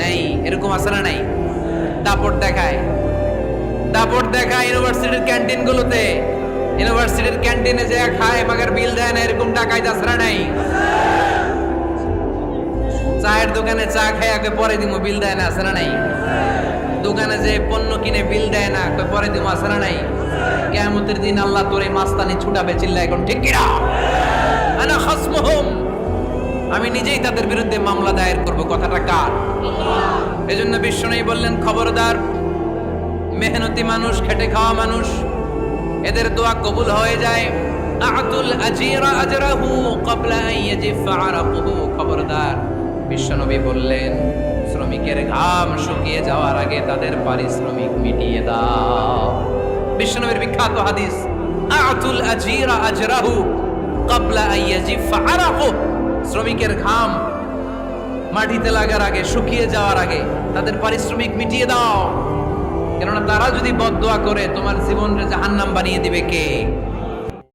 নাই, এরকম আছে না নাই? দাপট দেখায়। দাপট দেখায় ইউনিভার্সিটির ক্যান্টিনগুলোতে। ইউনিভার্সিটির ক্যান্টিনে যে খায়, মাগার বিল দেয় না, এরকম টাকায় দাসরা নাই? চায়ের দোকানে চা খায় আগে পরে দিমু বিল দেয় না না নাই? দোকানে যে পণ্য কিনে বিল দেয় না কই পরে দিমু না নাই? কিয়ামতের দিন আল্লাহ তোরে মাস্তানি ছুটাবে চিল্লা এখন ঠিক কিনা? আনা খাসমুহুম। আমি নিজেই তাদের বিরুদ্ধে মামলা দায়ের করব। কথাটা কার? এজন্য বিশ্বনবী বললেন, খবরদার, মেহনতি মানুষ, খেটে খাওয়া মানুষ, এদের দোয়া কবুল হয়ে যায়। আতুল আজিরা আজরাহু ক্বাবলা ইয়াজিফা আরাকুহু খবরদার বিশ্বনবী বললেন, শ্রমিকের ঘাম শুকিয়ে যাওয়ার আগে তাদের পারিশ্রমিক মিটিয়ে দাও। বিশ্বনবীর বিখ্যাত হাদিস, আতুল আজিরা আজরাহু ক্বাবলা ইয়াজিফা আরাকুহু শ্রমিকের ঘাম মাটিতে লাগার আগে, শুকিয়ে যাওয়ার আগে তাদের পারিশ্রমিক মিটিয়ে দাও। কেননা তারা যদি বদ করে, তোমার জীবনের জাহান্নাম বানিয়ে দিবে কে?